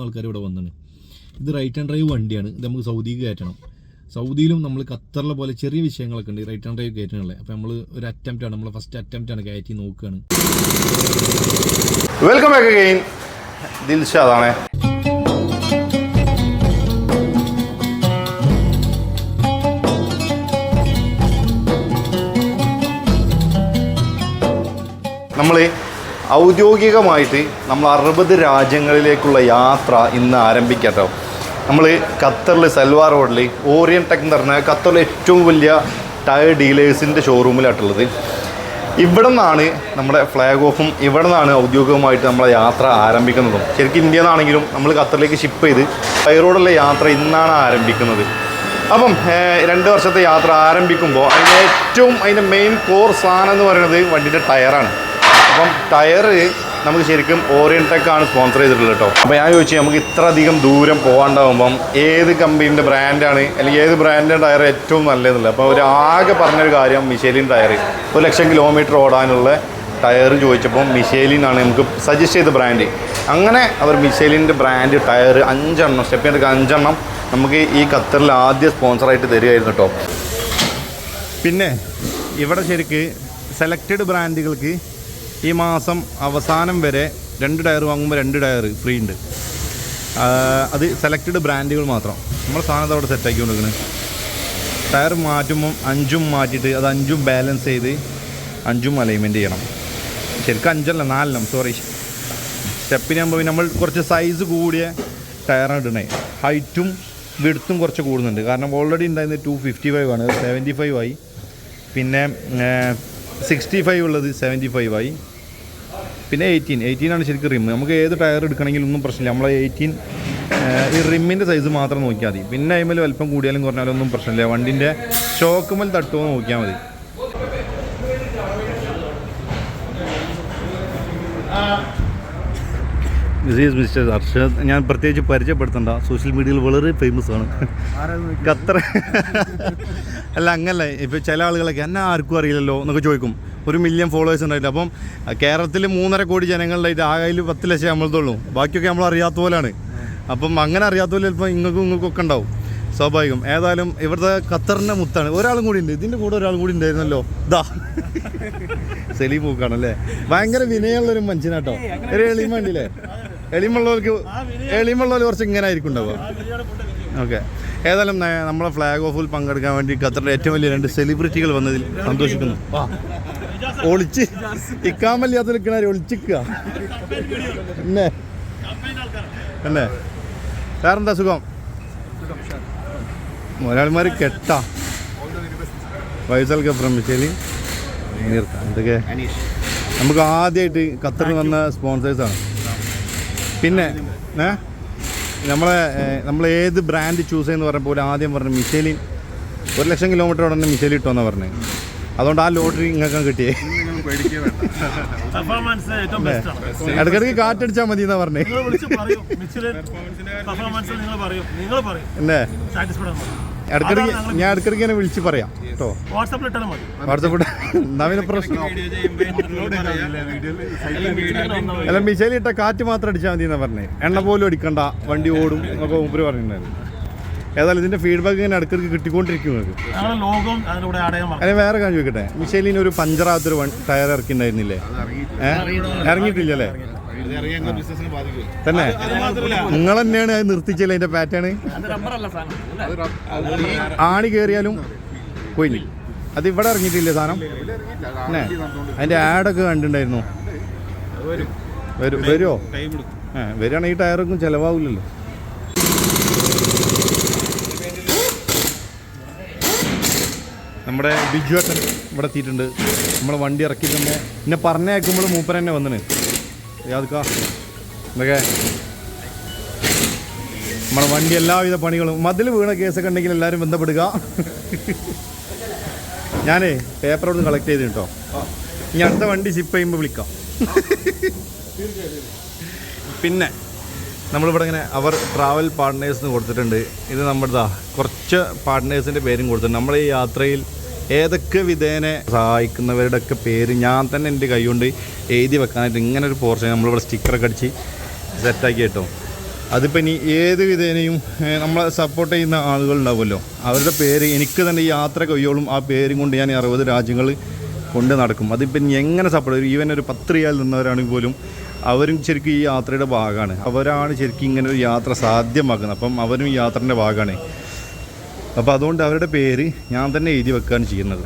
മൂന്ന് ആൾക്കാർ ഇവിടെ വന്നാണ് ഇത് റൈറ്റ് ആൻഡ് ഡ്രൈവ് വണ്ടിയാണ്. ഇത് നമുക്ക് സൗദിക്ക് കയറ്റണം. സൗദിയിലും നമ്മൾ ഖത്തറിലെ പോലെ ചെറിയ വിഷയങ്ങളൊക്കെ ഉണ്ട്. റൈറ്റ് ആൻഡ് ഡ്രൈവ് കയറ്റാനുള്ളത് അപ്പോൾ നമ്മൾ ഒരു അറ്റംപ്റ്റ് ആണ്. നമ്മൾ ഫസ്റ്റ് അറ്റംപ്റ്റ് ആണ് കയറ്റി നോക്കുകയാണ് വെൽക്കം ബാക്ക് അഗെയിൻ ദിൽഷാദാണ് നമ്മൾ ഔദ്യോഗികമായിട്ട് നമ്മൾ അറുപത് രാജ്യങ്ങളിലേക്കുള്ള യാത്ര ഇന്ന് ആരംഭിക്കട്ടോ. നമ്മൾ ഖത്തറിൽ സൽവാർ റോഡിൽ ഓറിയൻ ടെക് എന്ന് പറഞ്ഞാൽ ഖത്തറിലെ ഏറ്റവും വലിയ ടയർ ഡീലേഴ്സിന്റെ ഷോറൂമിലായിട്ടുള്ളത്. ഇവിടെ നിന്നാണ് നമ്മുടെ ഫ്ലാഗ് ഓഫും ഇവിടെ നിന്നാണ് ഔദ്യോഗികമായിട്ട് നമ്മളെ യാത്ര ആരംഭിക്കുന്നതും. ശരിക്കും ഇന്ത്യയിൽ നിന്നാണെങ്കിലും നമ്മൾ ഖത്തറിലേക്ക് ഷിപ്പ് ചെയ്ത് റോഡുള്ള യാത്ര ഇന്നാണ് ആരംഭിക്കുന്നത്. അപ്പം രണ്ട് വർഷത്തെ യാത്ര ആരംഭിക്കുമ്പോൾ അതിന്റെ ഏറ്റവും അതിന്റെ മെയിൻ കോർ സാധനം എന്ന് പറയുന്നത് വണ്ടിന്റെ ടയറാണ്. അപ്പം ടയറ് നമുക്ക് ശരിക്കും ഓറിയൻടെക് ആണ് സ്പോൺസർ ചെയ്തിട്ടുള്ളത് കേട്ടോ അപ്പോൾ ഞാൻ ചോദിച്ചു നമുക്ക് ഇത്ര അധികം ദൂരം പോകാണ്ടാവുമ്പം ഏത് കമ്പനീന്റെ ബ്രാൻഡാണ് അല്ലെങ്കിൽ ഏത് ബ്രാൻഡിന്റെ ടയർ ഏറ്റവും നല്ലതെന്നുള്ളത്? അപ്പോൾ ഒരു ആകെ പറഞ്ഞൊരു കാര്യം മിഷേലിൻ ടയർ ഒരു ലക്ഷം കിലോമീറ്റർ ഓടാനുള്ള ടയർ ചോദിച്ചപ്പോൾ മിഷേലിനാണ് നമുക്ക് സജസ്റ്റ് ചെയ്ത ബ്രാൻഡ് അങ്ങനെ അവർ മിഷേലിന്റെ ബ്രാൻഡ് ടയർ അഞ്ചെണ്ണം സ്റ്റെപ്പിന്റെ അഞ്ചെണ്ണം നമുക്ക് ഈ ഖത്തറിൽ ആദ്യ സ്പോൺസറായിട്ട് തരികയായിരുന്നു കേട്ടോ പിന്നെ ഇവിടെ ശരിക്ക് സെലക്റ്റഡ് ബ്രാൻഡുകൾക്ക് ഈ മാസം അവസാനം വരെ രണ്ട് ടയർ വാങ്ങുമ്പോൾ രണ്ട് ടയർ ഫ്രീ ഉണ്ട്. അത് സെലക്റ്റഡ് ബ്രാൻഡുകൾ മാത്രം. നമ്മൾ സാധനത്തെ അവിടെ സെറ്റാക്കി കൊടുക്കുന്നത് ടയർ മാറ്റുമ്പം അഞ്ചും മാറ്റിയിട്ട് അത് അഞ്ചും ബാലൻസ് ചെയ്ത് അഞ്ചും അലൈൻമെന്റ് ചെയ്യണം. ശരിക്കും അഞ്ചല്ല നാലെണ്ണം. സോറി സ്റ്റെപ്പിനാകുമ്പോൾ നമ്മൾ കുറച്ച് സൈസ് കൂടിയ ടയറാണ് ഇടണേ ഹൈറ്റും വിടുത്തും കുറച്ച് കൂടുന്നുണ്ട്. കാരണം ഓൾറെഡി ഉണ്ടായിരുന്നത് ടു ഫിഫ്റ്റി ഫൈവ് ആണ്. സെവന്റി ഫൈവ് ആയി. പിന്നെ സിക്സ്റ്റി ഫൈവ് ഉള്ളത് സെവന്റി ഫൈവ് ആയി. പിന്നെ എയ്റ്റീൻ ആണ് ശരിക്കും റിം നമുക്ക് ഏത് ടയർ എടുക്കണമെങ്കിലും ഒന്നും പ്രശ്നമില്ല. നമ്മൾ എയ്റ്റീൻ ഈ റിമ്മിന്റെ സൈസ് മാത്രം നോക്കിയാൽ മതി. പിന്നെ അതിൽ വലിപ്പം കൂടിയാലും കുറഞ്ഞാലും ഒന്നും പ്രശ്നമില്ല. വണ്ടിന്റെ ഷോക്കുമൽ തട്ടുമോ നോക്കിയാൽ മതി. ദിസ് ഈസ് മിസ്റ്റർ അർഷദ് ഞാൻ പ്രത്യേകിച്ച് പരിചയപ്പെടുത്തണ്ട. സോഷ്യൽ മീഡിയയിൽ വളരെ ഫേമസ് ആണ്. ഖത്തർ അല്ല അങ്ങനല്ല. ഇപ്പോൾ ചില ആളുകളൊക്കെ എന്നെ ആർക്കും അറിയില്ലല്ലോ എന്നൊക്കെ ചോദിക്കും. ഒരു മില്യൺ ഫോളോവേഴ്സ് ഉണ്ടായില്ല അപ്പം കേരളത്തിൽ മൂന്നര കോടി ജനങ്ങളുണ്ടായിട്ട് ആകെ അതിൽ പത്ത് ലക്ഷം നമ്മളതുള്ളൂ ബാക്കിയൊക്കെ നമ്മൾ അറിയാത്ത പോലെയാണ് അപ്പം അങ്ങനെ അറിയാത്ത പോലെ ചിലപ്പോൾ ഇങ്ങൾക്കും ഇങ്ങൾക്കും ഒക്കെ ഉണ്ടാവും. സ്വാഭാവികം. ഏതായാലും ഇവിടുത്തെ ഖത്തറിന്റെ മുത്താണ്. ഒരാളും കൂടി ഉണ്ട്. ഇതിന്റെ കൂടെ ഒരാളും കൂടി ഉണ്ടായിരുന്നല്ലോ. ദാ. സെലീം പൂക്കാണല്ലേ? ഭയങ്കര വിനയമുള്ളൊരു മനുഷ്യനാട്ടോ. ഒരു എളിമ ഉണ്ടല്ലേ? എളിമുള്ളവർക്ക് എളിമുള്ളവർ കുറച്ച് ഇങ്ങനെ ആയിരിക്കും ഉണ്ടാവുക. ഓക്കെ. ഏതായാലും നമ്മളെ ഫ്ലാഗ് ഓഫിൽ പങ്കെടുക്കാൻ വേണ്ടി ഖത്തറിലെ ഏറ്റവും വലിയ രണ്ട് സെലിബ്രിറ്റികൾ വന്നതിൽ സന്തോഷിക്കുന്നു. വാ. ഒളിച്ച് ഇക്കാമല്ലാത്ത നിൽക്കണ ഒളിച്ചിക്കുക. എന്നെ എന്നെ വേറെന്താ സുഖം? മുതലാളിമാർ കെട്ടാ. ഫൈസൽ ഫ്രം നിർത്താം എന്തൊക്കെ? നമുക്ക് ആദ്യമായിട്ട് ഖത്തറിൽ വന്ന സ്പോൺസേഴ്സാണ് പിന്നെ ഏ നമ്മളെ നമ്മൾ ഏത് ബ്രാൻഡ് ചൂസ് ചെയ്യുന്ന പറഞ്ഞപ്പോൾ ആദ്യം പറഞ്ഞു മിഷേലിൻ ഒരു ലക്ഷം കിലോമീറ്റർ ഉടനെ മിഷേലി ഇട്ടോന്നാണ് പറഞ്ഞു. അതുകൊണ്ട് ആ ലോട്ടറി ഇങ്ങനെ കിട്ടിയേ. ഇടയ്ക്കിടയ്ക്ക് കാറ്റടിച്ചാൽ മതി എന്നാ പറഞ്ഞേ. നിങ്ങൾ ഞാൻ ഇടയ്ക്കിടയ്ക്ക് ഞാൻ ഇടയ്ക്കിടയ്ക്ക് ഇങ്ങനെ വിളിച്ച് പറയാം കേട്ടോ. വാട്സാപ്പിൽ ഇട്ടാലും മതി. വാട്സപ്പ് എന്നാ പിന്നെ പ്രശ്നം? അല്ല മിസൈൽ ഇട്ട കാറ്റ് മാത്രം അടിച്ചാൽ മതി എന്നാ പറഞ്ഞേ. എണ്ണ പോലും അടിക്കണ്ട വണ്ടി ഓടും എന്നൊക്കെ മുമ്പ് പറഞ്ഞിട്ടുണ്ടായിരുന്നു. ഏതായാലും ഇതിന്റെ ഫീഡ്ബാക്ക് ഇങ്ങനെ ഇടയ്ക്കിടയ്ക്ക് കിട്ടിക്കൊണ്ടിരിക്കും അതിന് വേറെ കാര്യം ചോദിക്കട്ടെ. മിഷേലിന് ഒരു പഞ്ചറാത്തൊരു ടയർ ഇറക്കിണ്ടായിരുന്നില്ലേ? ഏഹ് ഇറങ്ങിയിട്ടില്ലല്ലേ? തന്നെ? നിങ്ങൾ തന്നെയാണ് അത് നിർത്തിച്ചല്ലേ അതിന്റെ പാറ്റേൺ ആണി കയറിയാലും പോയില്ല അത് ഇവിടെ ഇറങ്ങിയിട്ടില്ലേ സാധനം? അതിന്റെ ആഡൊക്കെ കണ്ടിട്ടുണ്ടായിരുന്നു. വരും. വരുമോ വരികയാണെങ്കിൽ ഈ ടയറൊന്നും ചിലവാകില്ലല്ലോ നമ്മുടെ ബിജു ഏട്ടൻ ഇവിടെ എത്തിയിട്ടുണ്ട്. നമ്മൾ വണ്ടി ഇറക്കി തന്നെ എന്നെ പറഞ്ഞേക്കുമ്പോൾ മൂപ്പർ തന്നെ വന്നിന്. യാതൊക്കെ എന്തൊക്കെ നമ്മുടെ വണ്ടി എല്ലാവിധ പണികളും മതിൽ വീണ കേസൊക്കെ ഉണ്ടെങ്കിൽ എല്ലാവരും ബന്ധപ്പെടുക. ഞാനേ പേപ്പർ നിന്ന് കളക്ട് ചെയ്ത് കേട്ടോ. ഇനി അടുത്ത വണ്ടി ഷിപ്പ് ചെയ്യുമ്പോൾ വിളിക്കാം. പിന്നെ നമ്മളിവിടെ ഇങ്ങനെ അവർ ട്രാവൽ പാർട്ട്നേഴ്സിന് കൊടുത്തിട്ടുണ്ട്. ഇത് നമ്മുടെ കുറച്ച് പാർട്ട്നേഴ്സിന്റെ പേരും കൊടുത്തിട്ടുണ്ട്. നമ്മൾ ഈ യാത്രയിൽ ഏതൊക്കെ വിധേനെ സഹായിക്കുന്നവരുടെ ഒക്കെ പേര് ഞാൻ തന്നെ എന്റെ കൈ കൊണ്ട് എഴുതി വെക്കാനായിട്ട് ഇങ്ങനെ ഒരു പോർഷൻ നമ്മളിവിടെ സ്റ്റിക്കറൊക്കെ അടിച്ച് സെറ്റാക്കി കേട്ടോ. അതിപ്പോൾ ഇനി ഏത് വിധേനയും നമ്മളെ സപ്പോർട്ട് ചെയ്യുന്ന ആളുകളുണ്ടാവുമല്ലോ അവരുടെ പേര് എനിക്ക് തന്നെ ഈ യാത്ര കഴിയോളും ആ പേരും കൊണ്ട് ഞാൻ അറുപത് രാജ്യങ്ങൾ കൊണ്ട് നടക്കും. അതിപ്പോൾ ഇനി എങ്ങനെ സപ്പോർട്ട് ഈവൻ ഒരു പത്ത് റിയാൽ നിന്നവരാണെങ്കിൽ പോലും അവരും ശരിക്കും ഈ യാത്രയുടെ ഭാഗമാണ്. അവരാണ് ശരിക്കും ഇങ്ങനെ ഒരു യാത്ര സാധ്യമാക്കുന്നത്. അപ്പം അവരും യാത്രന്റെ ഭാഗമാണ്. അപ്പോൾ അതുകൊണ്ട് അവരുടെ പേര് ഞാൻ തന്നെ എഴുതി വെക്കുകയാണ് ചെയ്യുന്നത്.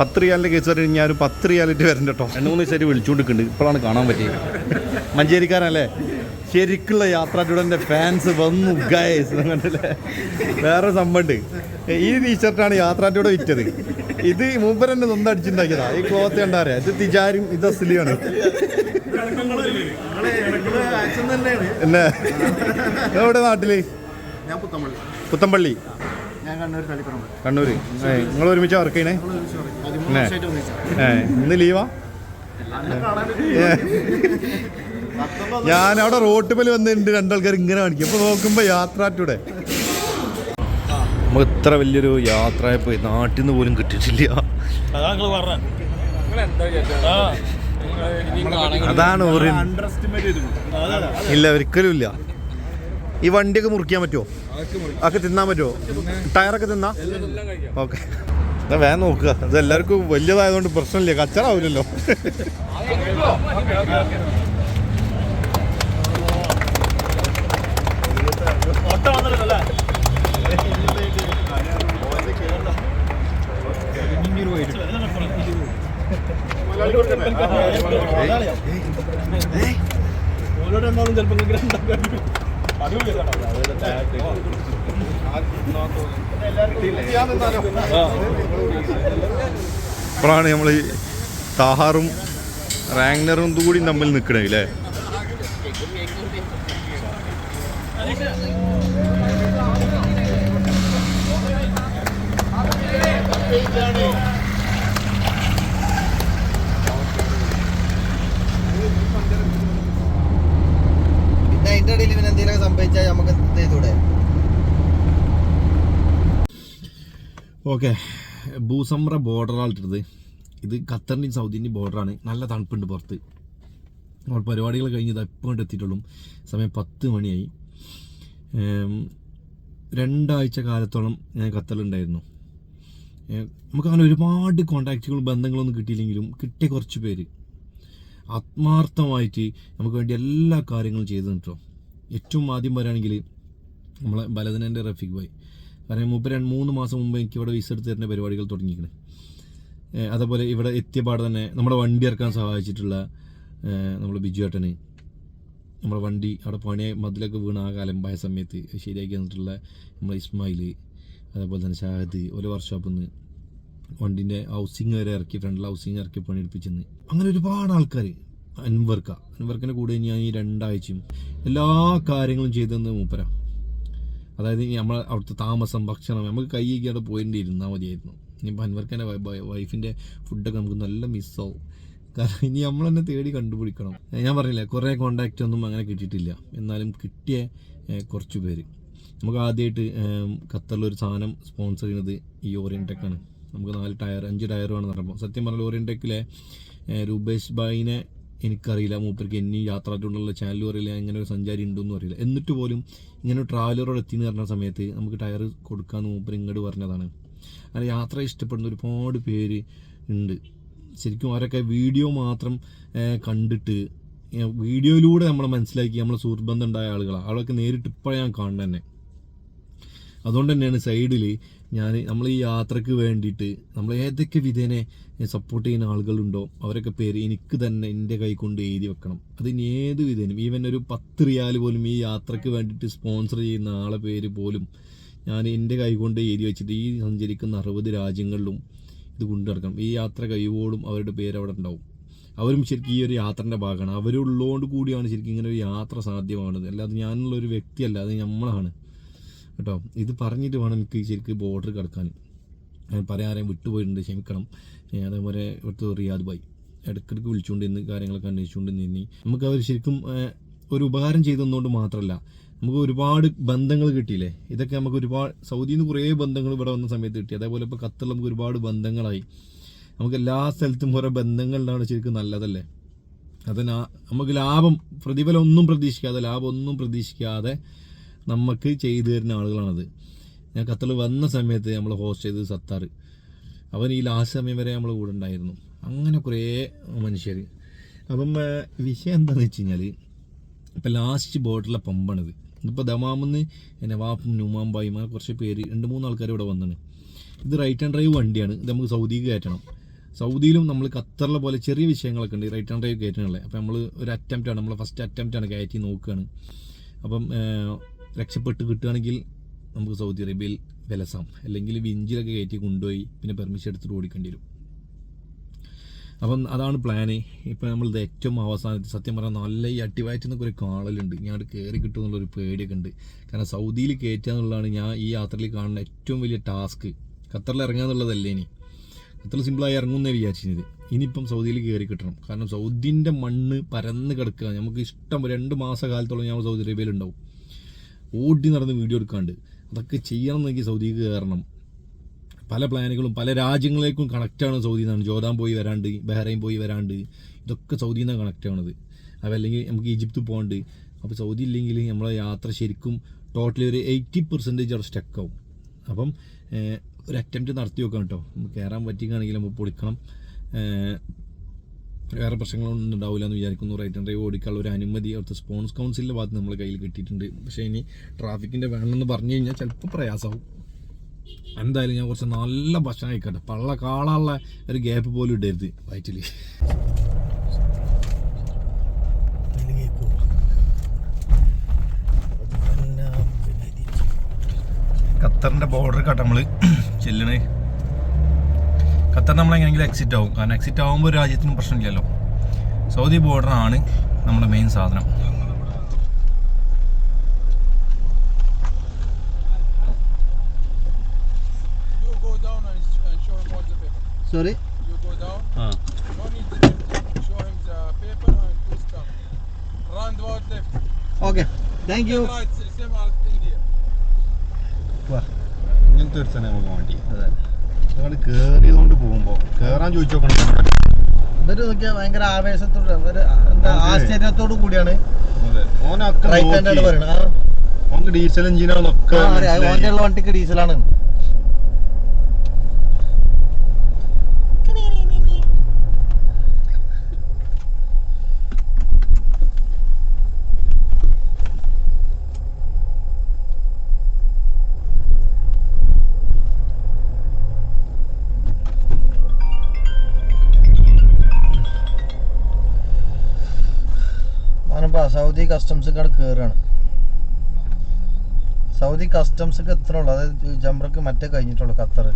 പത്ത് റിയാലിന്റെ കേസ് പറഞ്ഞാൽ ഞാൻ ഒരു പത്ത് റിയാലിറ്റി വരണ്ട കേട്ടോ. രണ്ട് മൂന്ന് ദിവസമായിട്ട് വിളിച്ചുകൊണ്ടിരിക്കുന്നുണ്ട്. ഇപ്പോഴാണ് കാണാൻ പറ്റിയത്. മഞ്ചേരിക്കാരല്ലേ ശരിക്കുള്ള യാത്രാറ്റുടന്റെ ഫാൻസ് വന്നു ഗൈസ് കണ്ടല്ലേ വേറെ സംഭവമുണ്ട്. ഈ ടീഷർട്ടാണ് യാത്രാറ്റൂടെ വിറ്റത്. ഇത് മൂപ്പർ തന്നെ സ്വന്തം അടിച്ചിട്ടുണ്ടാക്കിയതാ ഈ ക്ലോത്ത് കണ്ടാറിയാ ഇത് തിജാരും ഇത് അസ്ലിയാണ് എന്നാ? എവിടെ നാട്ടിൽ? ഞാൻ പുത്തമ്പള്ളി. കണ്ണൂർ കണ്ണൂര്. നിങ്ങൾ ഒരുമിച്ച് വർക്ക് ചെയ്യണേ? ഇന്ന് ലീവാ. ഞാൻ അവിടെ റോട്ടുമേൽ വന്നിട്ടുണ്ട് രണ്ടാൾക്കാർ ഇങ്ങനെ കാണിക്കും. അപ്പൊ നോക്കുമ്പോ യാത്രാറ്റൂടെ. നമുക്ക് ഇത്ര വലിയൊരു പോയി നാട്ടിൽ നിന്ന് പോലും കിട്ടിയിട്ടില്ല. അതാണ്. ഇല്ല ഒരിക്കലും ഇല്ല. ഈ വണ്ടിയൊക്കെ മുറിക്കാൻ പറ്റുമോ? അതൊക്കെ തിന്നാൻ പറ്റുമോ? ടയറൊക്കെ തിന്നാ? ഓക്കെ. എന്നാ വേഗം നോക്കുക. ഇത് എല്ലാവർക്കും വലിയതായതുകൊണ്ട് പ്രശ്നമില്ല. കച്ചറാവില്ലല്ലോ ഓലോട് രണ്ടാളും ചിലപ്പോൾ ഇപ്പോഴാണ് നമ്മൾ ഈ താഹാറും റാങ്നറും കൂടി തമ്മിൽ നിൽക്കണേ അല്ലേ? പിന്നെ അതിന്റെ ഇടയിൽ പിന്നെ എന്തെങ്കിലും സംഭവിച്ചാൽ നമുക്ക് ഇത് ചെയ്തൂടെ ഓക്കെ. ഭൂസമ്ര ബോർഡറാളിട്ടത് ഇത് ഖത്തറിന്റെയും സൗദിന്റെയും ബോർഡറാണ്. നല്ല തണുപ്പുണ്ട് പുറത്ത്. നമ്മൾ പരിപാടികൾ കഴിഞ്ഞ് ഇത് എപ്പോൾ കൊണ്ട് എത്തിയിട്ടുള്ളൂ. സമയം പത്ത് മണിയായി. രണ്ടാഴ്ച കാലത്തോളം ഞാൻ ഖത്തറിലുണ്ടായിരുന്നു. നമുക്ക് അങ്ങനെ ഒരുപാട് കോണ്ടാക്റ്റുകളും ബന്ധങ്ങളൊന്നും കിട്ടിയില്ലെങ്കിലും കിട്ടിയ കുറച്ച് പേര്. ആത്മാർത്ഥമായിട്ട് നമുക്ക് വേണ്ടി എല്ലാ കാര്യങ്ങളും ചെയ്തു നിട്ടോ ഏറ്റവും ആദ്യം പറയുകയാണെങ്കിൽ നമ്മളെ ബലദനന്റെ റഫീഖ് ഭായ്. കാരണം മുമ്പ് രണ്ട് മൂന്ന് മാസം മുമ്പ് എനിക്ക് ഇവിടെ വിസ എടുത്ത് തരുന്ന പരിപാടികൾ തുടങ്ങിയിരിക്കുന്നത് അതേപോലെ ഇവിടെ എത്തിയ പാടെ തന്നെ നമ്മുടെ വണ്ടി ഇറക്കാൻ സഹായിച്ചിട്ടുള്ള നമ്മൾ ബിജു ഏട്ടന്. നമ്മുടെ വണ്ടി അവിടെ പണി മതിലൊക്കെ വീണ ആ കാലമ്പായ സമയത്ത് ശരിയാക്കി തന്നിട്ടുള്ള നമ്മുടെ ഇസ്മായിൽ അതേപോലെ തന്നെ ഷാഹിദ് ഒരു വർക്ക്ഷോപ്പിൽ നിന്ന് വണ്ടിന്റെ ഹൗസിങ് വരെ ഇറക്കി ഫ്രണ്ടിൽ ഹൗസിങ് ഇറക്കി പണിയെടുപ്പിച്ചെന്ന്. അങ്ങനെ ഒരുപാട് ആൾക്കാർ അൻവർക്ക അൻവർക്കിന്റെ കൂടെ ഞാൻ ഈ രണ്ടാഴ്ചയും എല്ലാ കാര്യങ്ങളും ചെയ്തെന്ന് മൂപ്പര. അതായത് ഇനി നമ്മൾ അവിടുത്തെ താമസം ഭക്ഷണം നമുക്ക് കൈ അവിടെ പോയിട്ട് ഇരുന്നാൽ മതിയായിരുന്നു. ഇനിയിപ്പോൾ അൻവർക്കന്റെ വൈഫിന്റെ ഫുഡൊക്കെ നമുക്ക് നല്ല മിസ്സാവും കാരണം ഇനി നമ്മൾ തന്നെ തേടി കണ്ടുപിടിക്കണം. ഞാൻ പറഞ്ഞില്ലേ കുറേ കോണ്ടാക്റ്റ് ഒന്നും അങ്ങനെ കിട്ടിയിട്ടില്ല. എന്നാലും കിട്ടിയ കുറച്ച് പേര്. നമുക്ക് ആദ്യമായിട്ട് ഖത്തറിലൊരു സാധനം സ്പോൺസർ ചെയ്യുന്നത് ഈ ഓറിയൻടെക്കാണ് നമുക്ക് നാല് ടയർ അഞ്ച് ടയർ ടയറുമാണ് പറയുമ്പോൾ സത്യം പറഞ്ഞാൽ ഓറിയൻടെക്കിലെ രൂപേഷ് ഭായിനെ എനിക്കറിയില്ല മൂപ്പർക്ക് എന്നീ യാത്രാറ്റുള്ള ചാനലും അറിയില്ല ഇങ്ങനെ ഒരു സഞ്ചാരി ഉണ്ടെന്നും അറിയില്ല. എന്നിട്ട് പോലും ഇങ്ങനെ ട്രാവലറോട് എത്തി എന്ന് പറഞ്ഞ സമയത്ത് നമുക്ക് ടയർ കൊടുക്കാമെന്ന് മൂപ്പർ ഇങ്ങോട്ട് പറഞ്ഞതാണ്. അങ്ങനെ യാത്ര ഇഷ്ടപ്പെടുന്ന ഒരുപാട് പേര് ഉണ്ട്. ശരിക്കും അവരൊക്കെ വീഡിയോ മാത്രം കണ്ടിട്ട് വീഡിയോയിലൂടെ നമ്മൾ മനസ്സിലാക്കി നമ്മളെ സുഹൃത്ബന്ധം ഉണ്ടായ ആളുകളാണ് ആളൊക്കെ നേരിട്ട് ഇപ്പോഴാണ് ഞാൻ കാണുന്നത് തന്നെ. അതുകൊണ്ട് തന്നെയാണ് സൈഡിൽ ഞാൻ നമ്മൾ ഈ യാത്രയ്ക്ക് വേണ്ടിയിട്ട് നമ്മൾ ഏതൊക്കെ വിധേനെ സപ്പോർട്ട് ചെയ്യുന്ന ആളുകളുണ്ടോ അവരൊക്കെ പേര് എനിക്ക് തന്നെ എന്റെ കൈ കൊണ്ട് എഴുതി വെക്കണം. അതിന് ഏത് വിധേനും ഈവൻ ഒരു പത്ത് റിയാൽ പോലും ഈ യാത്രയ്ക്ക് വേണ്ടിയിട്ട് സ്പോൺസർ ചെയ്യുന്ന ആളെ പേര് പോലും ഞാൻ എന്റെ കൈ കൊണ്ട് എഴുതി വെച്ചിട്ട് ഈ സഞ്ചരിക്കുന്ന അറുപത് രാജ്യങ്ങളിലും ഇത് കൊണ്ടു നടക്കണം. ഈ യാത്ര കഴിവോടും അവരുടെ പേര് അവിടെ ഉണ്ടാവും. അവരും ശരിക്കും ഈ ഒരു യാത്രന്റെ ഭാഗമാണ്. അവരുള്ളതുകൊണ്ട് കൂടിയാണ് ശരിക്കും ഇങ്ങനെ ഒരു യാത്ര സാധ്യമാകുന്നത്. അല്ലാതെ ഞാനുള്ള ഒരു വ്യക്തിയല്ല അത് നമ്മളാണ്. കേട്ടോ. ഇത് പറഞ്ഞിട്ട് വേണം എനിക്ക് ശരിക്കും ബോർഡർ കിടക്കാൻ. ഞാൻ പറയാൻ വിട്ടുപോയിട്ടുണ്ട് ക്ഷമിക്കണം. അതേപോലെ ഇവിടുത്തെ റിയാദ് ബായി ഇടയ്ക്കിടയ്ക്ക് വിളിച്ചുകൊണ്ട് ഇന്ന് കാര്യങ്ങളൊക്കെ അന്വേഷിച്ചുകൊണ്ട് നിന്നി നമുക്ക് അവർ ശരിക്കും ഒരു ഉപകാരം ചെയ്തതുകൊണ്ട് മാത്രമല്ല നമുക്ക് ഒരുപാട് ബന്ധങ്ങൾ കിട്ടിയില്ലേ? ഇതൊക്കെ നമുക്ക് ഒരുപാട് സൗദിയിൽ നിന്ന് കുറേ ബന്ധങ്ങൾ ഇവിടെ വന്ന സമയത്ത് കിട്ടി. അതേപോലെ ഇപ്പോൾ ഖത്തറിൽ നമുക്ക് ഒരുപാട് ബന്ധങ്ങളായി. നമുക്ക് എല്ലാ സ്ഥലത്തും കുറേ ബന്ധങ്ങളിലാണ് ശരിക്കും നല്ലതല്ലേ? അത് നമുക്ക് ലാഭം പ്രതിഫലം ഒന്നും പ്രതീക്ഷിക്കാതെ ലാഭം ഒന്നും പ്രതീക്ഷിക്കാതെ നമുക്ക് ചെയ്തു തരുന്ന ആളുകളാണത്. ഞാൻ ഖത്തറിൽ വന്ന സമയത്ത് നമ്മൾ ഹോസ്റ്റ് ചെയ്തത് സത്താർ. അവൻ ഈ ലാസ്റ്റ് സമയം വരെ നമ്മൾ കൂടെ ഉണ്ടായിരുന്നു. അങ്ങനെ കുറേ മനുഷ്യർ അപ്പം വിഷയം എന്താണെന്ന് വെച്ച് കഴിഞ്ഞാൽ ഇപ്പം ലാസ്റ്റ് ബോട്ടിലെ പമ്പാണിത്. ഇതിപ്പോൾ ദമാമെന്ന് നവാഫും നുമാമ്പായും അങ്ങനെ കുറച്ച് പേര് രണ്ട് മൂന്ന് ആൾക്കാർ ഇവിടെ വന്നാണ്. ഇത് റൈറ്റ് ആൻഡ് ഡ്രൈവ് വണ്ടിയാണ്. ഇത് നമുക്ക് സൗദിക്ക് കയറ്റണം. സൗദിയിലും നമ്മൾ ഖത്തറിലെ പോലെ ചെറിയ വിഷയങ്ങളൊക്കെ ഉണ്ട്. റൈറ്റ് ആൻഡ് ഡ്രൈവ് കയറ്റണല്ലേ. അപ്പോൾ നമ്മൾ ഒരു അറ്റംപ്റ്റാണ് നമ്മൾ ഫസ്റ്റ് അറ്റംപ്റ്റാണ് കയറ്റി നോക്കുകയാണ് അപ്പം രക്ഷപ്പെട്ട് കിട്ടുകയാണെങ്കിൽ നമുക്ക് സൗദി അറേബ്യയിൽ വിലസാം. അല്ലെങ്കിൽ വിഞ്ചിലൊക്കെ കയറ്റി കൊണ്ടുപോയി പിന്നെ പെർമിഷൻ എടുത്തിട്ട് ഓടിക്കേണ്ടി വരും. അപ്പം അതാണ് പ്ലാന് ഇപ്പം നമ്മളിത് ഏറ്റവും അവസാനത്തിൽ സത്യം പറഞ്ഞാൽ നല്ല ഈ അട്ടിവായിട്ട് നിന്നൊക്കെ ഒരു കാണലുണ്ട് ഞാൻ കയറി കിട്ടും എന്നുള്ളൊരു പേടിയൊക്കെ ഉണ്ട്. കാരണം സൗദിയിൽ കയറ്റുക എന്നുള്ളതാണ് ഞാൻ ഈ യാത്രയിൽ കാണുന്ന ഏറ്റവും വലിയ ടാസ്ക് ഖത്തറിൽ ഇറങ്ങുക എന്നുള്ളതല്ലേ ഇനി. ഖത്തറിൽ സിമ്പിളായി ഇറങ്ങുമെന്നേ വിചാരിച്ചിരുന്നത്. ഇനിയിപ്പം സൗദിയിൽ കയറി കിട്ടണം. കാരണം സൗദിന്റെ മണ്ണ് പരന്ന് കിടക്കുക. നമുക്ക് ഇഷ്ടം രണ്ട് മാസകാലത്തോളം ഞാൻ സൗദി അറേബ്യയിൽ ഉണ്ടാവും. ഓടി നടന്ന് വീഡിയോ എടുക്കാണ്ട്. അതൊക്കെ ചെയ്യണം എന്നെങ്കിൽ സൗദിക്ക് കാരണം പല പ്ലാനുകളും പല രാജ്യങ്ങളിലേക്കും കണക്റ്റാണ് സൗദി നിന്നാണ്. ജോർദാൻ പോയി വരാണ്ട് ബഹ്റൈൻ പോയി വരാണ്ട്. ഇതൊക്കെ സൗദിയിൽ നിന്നാണ് കണക്റ്റ് ആവണത്. അതല്ലെങ്കിൽ നമുക്ക് ഈജിപ്ത് പോകാണ്ട് അപ്പോൾ സൗദി ഇല്ലെങ്കിൽ നമ്മളെ യാത്ര ശരിക്കും ടോട്ടലി ഒരു എയ്റ്റി പെർസെന്റേജ് അവിടെ സ്റ്റക്കാവും അപ്പം ഒരു അറ്റംപ്റ്റ് നടത്തി നോക്കാം കേട്ടോ കയറാൻ പറ്റുകയാണെങ്കിൽ നമുക്ക് പൊളിക്കണം. വേറെ പ്രശ്നങ്ങളൊന്നും ഉണ്ടാവില്ല എന്ന് വിചാരിക്കുന്നു. റൈറ്റ് ആൻഡ് ഡ്രൈവ് ഓടിക്കാനുള്ള ഒരു അനുമതി അവിടുത്തെ സ്പോൺസ് കൗൺസിലിന്റെ ഭാഗത്ത് നമ്മൾ കയ്യിൽ കിട്ടിയിട്ടുണ്ട്. പക്ഷേ ഇനി ട്രാഫിക്കിന്റെ വേണമെന്ന് പറഞ്ഞു കഴിഞ്ഞാൽ ചിലപ്പോൾ പ്രയാസമാവും എന്തായാലും ഞാൻ കുറച്ച് നല്ല ഭക്ഷണം കഴിക്കട്ടെ. പള്ള കാളാനുള്ള ഒരു ഗ്യാപ്പ് പോലും ഇടരുത് വയറ്റിൽ ഖത്തറിന്റെ ബോർഡർ കേട്ടോ നമ്മൾ ചെല്ലണേ. ഖത്തർ നമ്മളെങ്ങനെയെങ്കിലും എക്സിറ്റ് ആവും. കാരണം എക്സിറ്റ് ആകുമ്പോൾ ഒരു രാജ്യത്തിനും പ്രശ്നമില്ലല്ലോ. സൗദി ബോർഡറാണ് നമ്മുടെ മെയിൻ സാധനം. സോറി ഓക്കെ താങ്ക് യു ഇങ്ങനത്തെ ഒരു സ്ഥലം നമുക്ക് വേണ്ടി. ഞങ്ങൾ കയറിയതുകൊണ്ട് പോകുമ്പോൾ കയറാൻ ചോദിച്ചു നോക്കണം ഇവർ നോക്കിയാൽ ഭയങ്കര ആവേശത്തോട് എന്താ അതെ. കൂടിയാണ്. നമുക്ക് ഡീസൽ എഞ്ചിനാണെന്നൊക്കെ അറിയാം ഓന്റെ ഉള്ള വണ്ടിക്ക് ഡീസലാണ്. സൗദി കസ്റ്റംസ് കസ്റ്റംസിക്കാണ് കയറുകയാണ് സൗദി കസ്റ്റംസൊക്കെ എത്തണുള്ളൂ അതായത് ജംബ്രക്ക് മറ്റേ കഴിഞ്ഞിട്ടുള്ളൂ ഖത്തർ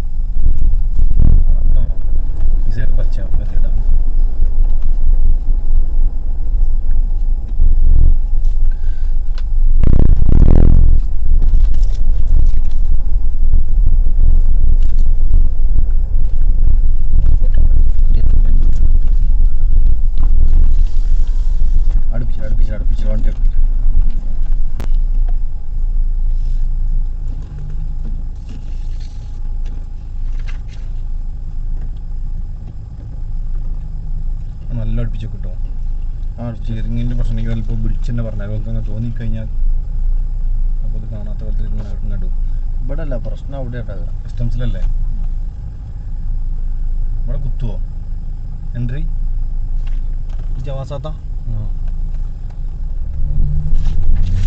സ്റ്റിയറിങ്ങിന്റെ പ്രശ്നം ചിലപ്പോൾ വിളിച്ചെന്നെ പറഞ്ഞു അതുപോലെ തോന്നിക്കഴിഞ്ഞാൽ അപ്പോൾ അത് കാണാത്ത പോലത്തെ നടും. ഇവിടെ അല്ല പ്രശ്നം അവിടെ ഉണ്ടാകുക കസ്റ്റംസിലല്ലേ ഇവിടെ കുത്തുവോ? എൻട്രി ജവാസാത്ത?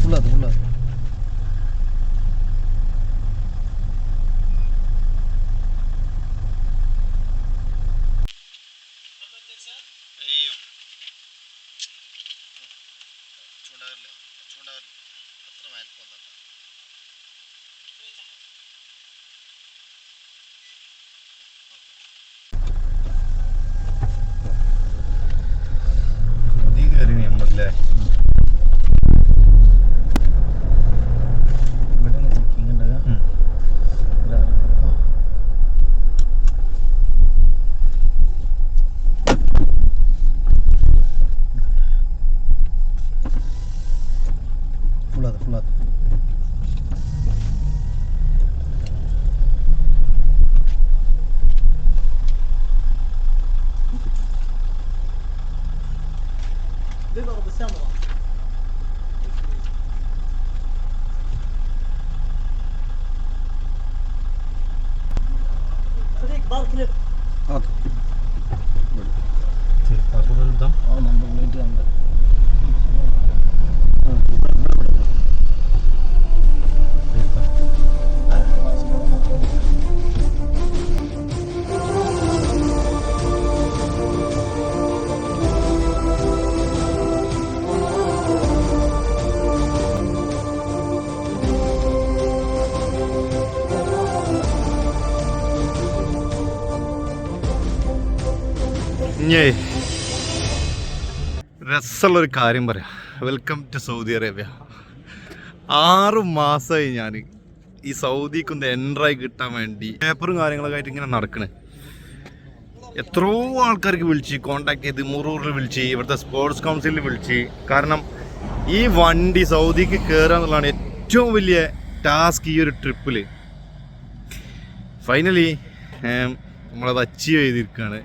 ഫുള്ളത് ഫുള്ളത് രസമുള്ളൊരു കാര്യം പറയാം. വെൽക്കം ടു സൗദി അറേബ്യ ആറു മാസമായി ഞാൻ ഈ സൗദിക്കൊന്ന് എൻട്രായി കിട്ടാൻ വേണ്ടി പേപ്പറും കാര്യങ്ങളൊക്കെ ആയിട്ട് ഇങ്ങനെ നടക്കണേ. എത്രയോ ആൾക്കാർക്ക് വിളിച്ച് കോണ്ടാക്ട് ചെയ്ത് മുറൂറിൽ വിളിച്ച് ഇവിടുത്തെ സ്പോർട്സ് കൗൺസിലിൽ വിളിച്ച്. കാരണം ഈ വണ്ടി സൗദിക്ക് കയറുക എന്നുള്ളതാണ് ഏറ്റവും വലിയ ടാസ്ക് ഈ ഒരു ട്രിപ്പിൽ ഫൈനലി നമ്മളത് അച്ചീവ് ചെയ്തിരിക്കുകയാണ്.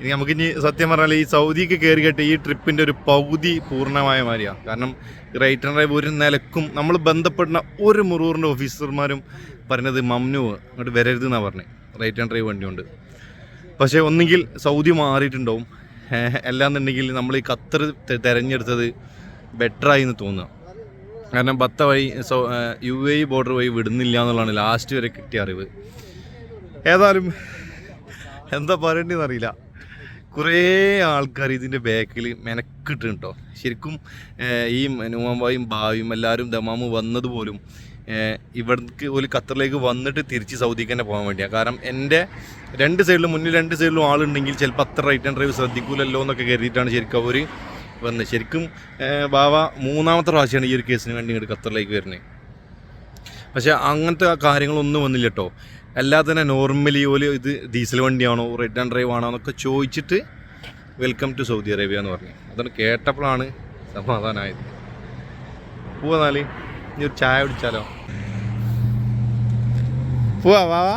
ഇനി നമുക്കിനി സത്യം പറഞ്ഞാൽ ഈ സൗദിക്ക് കയറി കേട്ട് ഈ ട്രിപ്പിന്റെ ഒരു പകുതി പൂർണമായ മാതിരിയാണ് കാരണം റൈറ്റ് ആൻഡ് ഡ്രൈവ് ഒരു നിലക്കും നമ്മൾ ബന്ധപ്പെടുന്ന ഒരു മുറൂറിന്റെ ഓഫീസർമാരും പറഞ്ഞത് മമ്നു അങ്ങോട്ട് വരരുത് എന്നാണ് പറഞ്ഞത് റൈറ്റ് ആൻഡ് ഡ്രൈവ് വണ്ടിയുണ്ട്. പക്ഷേ ഒന്നുകിൽ സൗദി മാറിയിട്ടുണ്ടാവും. അല്ലാന്നുണ്ടെങ്കിൽ നമ്മൾ ഈ ഖത്തർ തിരഞ്ഞെടുത്തത് ബെറ്ററായി എന്ന് തോന്നുക. കാരണം ബത്ത വഴി സൗ യു എ ബോർഡർ വഴി വിടുന്നില്ല എന്നുള്ളതാണ് ലാസ്റ്റ് വരെ കിട്ടിയ അറിവ്. ഏതായാലും എന്താ പറയേണ്ടതെന്ന് അറിയില്ല. കുറേ ആൾക്കാർ ഇതിന്റെ ബാക്കിൽ മെനക്കിട്ട് കേട്ടോ ശരിക്കും ഈ നുമാമ്പായും ഭാവിയും എല്ലാവരും ദമാമ് വന്നത് പോലും ഇവിടേക്ക് ഒരു ഖത്തറിലേക്ക് വന്നിട്ട് തിരിച്ച് സൗദിക്ക് തന്നെ പോകാൻ വേണ്ടിയാണ് കാരണം എന്റെ രണ്ട് സൈഡിലും മുന്നിൽ രണ്ട് സൈഡിലും ആളുണ്ടെങ്കിൽ ചിലപ്പോൾ അത്ര റൈറ്റ് ആൻഡ് ഡ്രൈവ് ശ്രദ്ധിക്കൂലല്ലോ എന്നൊക്കെ കരുതിയിട്ടാണ് ശരിക്കും അവർ വന്നത് ശരിക്കും ബാബ മൂന്നാമത്തെ പ്രാവശ്യമാണ് ഈ ഒരു കേസിന് വേണ്ടി ഇങ്ങോട്ട് ഖത്തറിലേക്ക് വരുന്നത് പക്ഷേ അങ്ങനത്തെ കാര്യങ്ങളൊന്നും വന്നില്ല കേട്ടോ അല്ലാതെ തന്നെ നോർമലി ഓൽ ഇത് ഡീസൽ വണ്ടിയാണോ റെഡ് ആൻഡ് ഡ്രൈവ് ആണോ എന്നൊക്കെ ചോദിച്ചിട്ട് വെൽക്കം ടു സൗദി അറേബ്യ എന്ന് പറഞ്ഞു. അതാണ് കേട്ടപ്പോഴാണ് സമാധാനമായത് പോവാ നാല്. ഇനി ഒരു ചായ കുടിച്ചാലോ? പോവാ വാ വാ.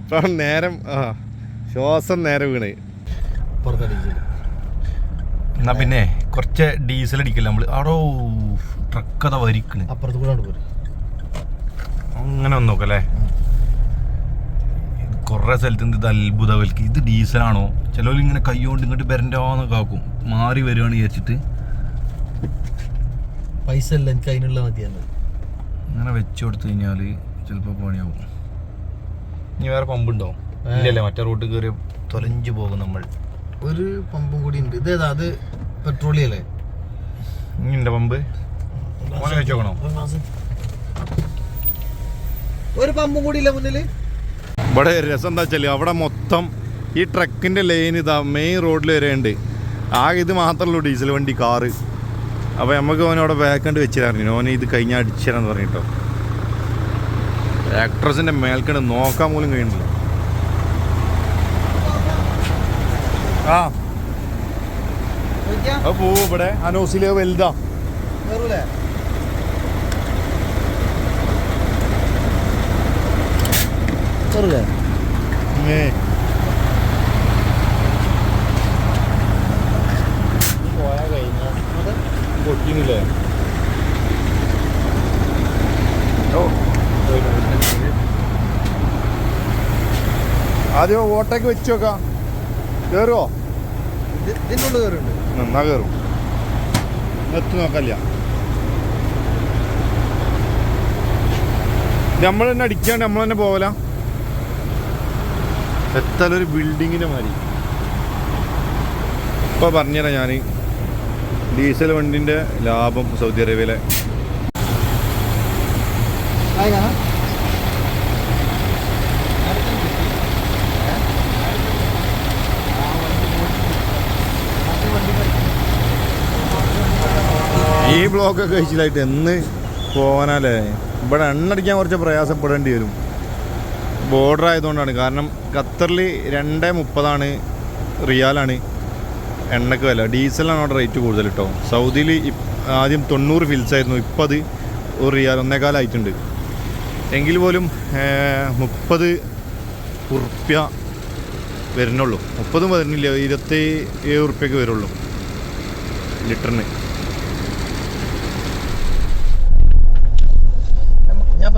ഇപ്പം നേരം ആ ശ്വാസം നേരെ വീണ്. എന്നാ പിന്നെ കുറച്ച് ഡീസൽ അടിക്കില്ല നമ്മൾ ട്രക്ക് ട്രക്കത വരിക്കണ്. അപ്പുറത്ത് കൂടെ അങ്ങനെ ഒന്ന് നോക്കല്ലേ കുറേ സ്ഥലത്ത് നിന്ന് ഇത് അത്ഭുത വലിക്ക് ഇത് ഡീസലാണോ? ചിലവർ ഇങ്ങനെ കൈകൊണ്ട് ഇങ്ങോട്ട് വരണ്ടാന്ന് കാക്കും. മാറി വരുവാണ് വിചാരിച്ചിട്ട്. പൈസ അല്ല എനിക്ക് അതിനുള്ള മതിയാണ് അങ്ങനെ വെച്ചു കൊടുത്തു കഴിഞ്ഞാൽ ചിലപ്പോൾ പണിയാവും. ഇനി വേറെ പമ്പുണ്ടോ? ഇല്ലല്ലേ മറ്റേ റൂട്ട് കയറി തൊലഞ്ചു പോകും നമ്മൾ. ഒരു പമ്പും കൂടി ഉണ്ട്. ഇതേതാ അത് പെട്രോളിയം അല്ലേ? ഇങ്ങനെ പമ്പ്? വെച്ചോക്കണോ വെച്ച് ഒരു പമ്പും കൂടി ഇല്ല മുന്നിൽ? ഇവിടെ രസം എന്താ വെച്ചാൽ അവിടെ മൊത്തം ഈ ട്രക്കിന്റെ ലൈൻ ഇതാ മെയിൻ റോഡിൽ വരെയുണ്ട് ആകെ ഇത് മാത്രമല്ലോ ഡീസൽ വണ്ടി കാറ് അപ്പോൾ നമുക്ക് അവനവിടെ ബാക്കണ്ട് വെച്ചിരുന്നു ഓനെ ഇത് കഴിഞ്ഞാൽ അടിച്ചിരാന്ന് പറഞ്ഞിട്ടോ. ആക്ട്രസിന്റെ മേൽക്കണ്ട് നോക്കാൻ പോലും കഴിയുന്നില്ല. ആ. പോവും ഇവിടെ. അനോസിലെ വലുതാ. കേറൂലേ गए ആദ്യം ഓട്ടയ്ക്ക് വെച്ച് നോക്കാം. കയറുമോ ഇതിനുള്ളിൽ കയറുണ്ട് നന്നാ കയറും എത്തു നോക്കല്ല. നമ്മൾ തന്നെ അടിക്കാണ്ട് നമ്മൾ തന്നെ പോവല. എത്താലൊരു ബിൽഡിങ്ങിന് മാതിരി. ഇപ്പൊ പറഞ്ഞുതരാം ഞാൻ ഡീസൽ വണ്ടിന്റെ ലാഭം സൗദി അറേബ്യയിലെ. ഈ ബ്ലോക്കൊക്കെ കഴിച്ചിലായിട്ട് എന്ന് പോകാനല്ലേ ഇവിടെ എണ്ണടിക്കാൻ കുറച്ച് പ്രയാസപ്പെടേണ്ടി വരും. ബോർഡർ ആയതുകൊണ്ടാണ്. കാരണം ഖത്തറിൽ രണ്ട് മുപ്പതാണ് റിയാലാണ് എണ്ണക്ക് വില. ഡീസലാണ് അവിടെ റേറ്റ് കൂടുതൽ കേട്ടോ സൗദിയിൽ ആദ്യം തൊണ്ണൂറ് ഫിൽസ് ആയിരുന്നു. ഇപ്പം അത് ഒരു റിയാൽ ഒന്നേകാലായിട്ടുണ്ട് എങ്കിൽ പോലും മുപ്പത് ഉറുപ്യ വരുന്നുള്ളൂ. മുപ്പതും വരുന്നില്ല. ഇരുപത്തി ഏഴ് ഉറുപ്യക്ക് വരുള്ളൂ ലിറ്ററിന്. ഞാൻ